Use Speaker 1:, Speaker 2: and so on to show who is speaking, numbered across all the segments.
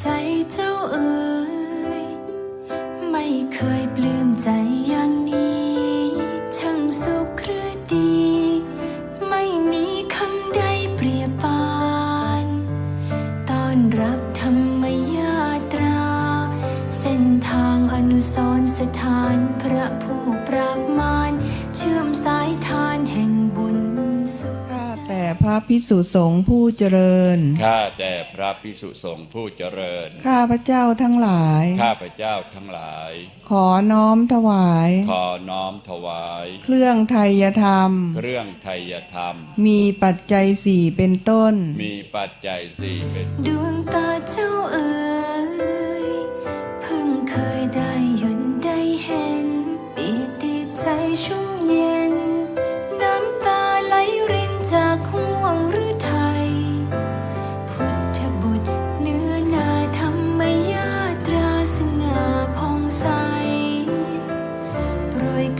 Speaker 1: ใจเจ้าเอ๋ยไม่เคยปลื้มใจอย่างนี้ช่างสุขหรือดี ไม่มีคำใดเปรียบานตอนรับธรรมยาตรา เส้นทางอนุสรสถานพระผู้ปราบมารเชื่อ
Speaker 2: พระพิสุสงฆ์ผู้เจริญ
Speaker 3: ข้าแต่พระพิสุสงฆ์ผู้เจริญ
Speaker 2: ข้าพระเจ้าทั้งหลาย ข
Speaker 3: ้าพระเจ้าทั้งหลาย
Speaker 2: ขอน้อมถวาย ข
Speaker 3: อน้อมถวาย
Speaker 2: เครื่องไทยธรรม เค
Speaker 3: รื่องไทยธรรม
Speaker 2: มีปัจจัยสี่เป็นต้น
Speaker 3: มีปัจจัยสี่เป็น
Speaker 1: ดวงตาเจ้าเอ๋ย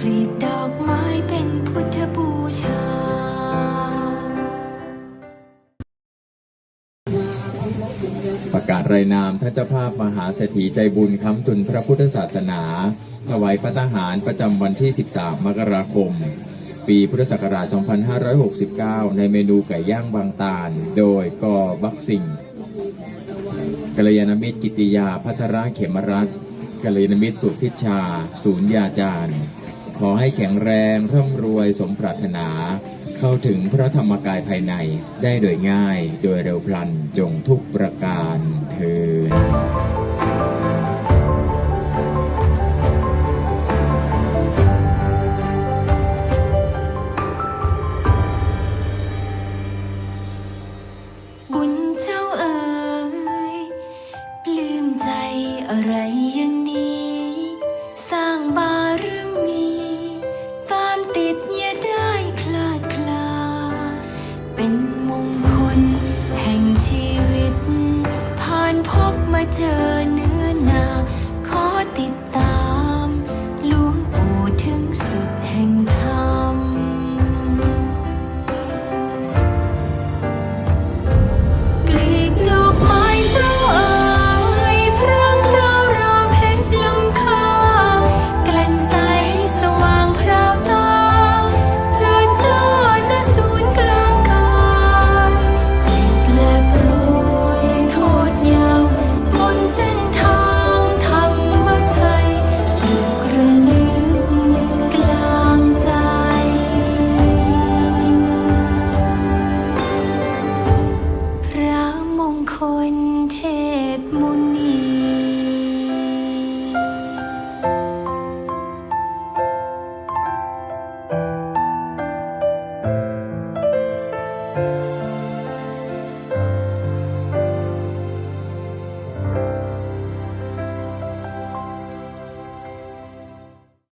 Speaker 1: ลีบดอกไม้เป็นพุทธบูชา
Speaker 4: ประกาศรายนามท่านเจ้าภาพมหาเศรษฐีใจบุญค้ำจุนพระพุทธศาสนา ถวายพระทหารประจำวันที่ 13 มกราคม ปีพุทธศักราช 2569 ในเมนูไก่ย่างบางตาล โดยกอบักสิงกัลยาณมิตรกิติยาพัทรเขมรัตน์กัลยาณมิตรสุพิชชา ศูนย์ยาจารย์ ขอให้แข็งแรงร่ำรวยสมปรารถนา เข้าถึงพระธรรมกายภายในได้โดยง่ายโดยเร็วพลันจงทุกประการเทิน
Speaker 1: บุญเจ้าเอ๋ยปลื้มใจอะไร มาเจอเนื้อนา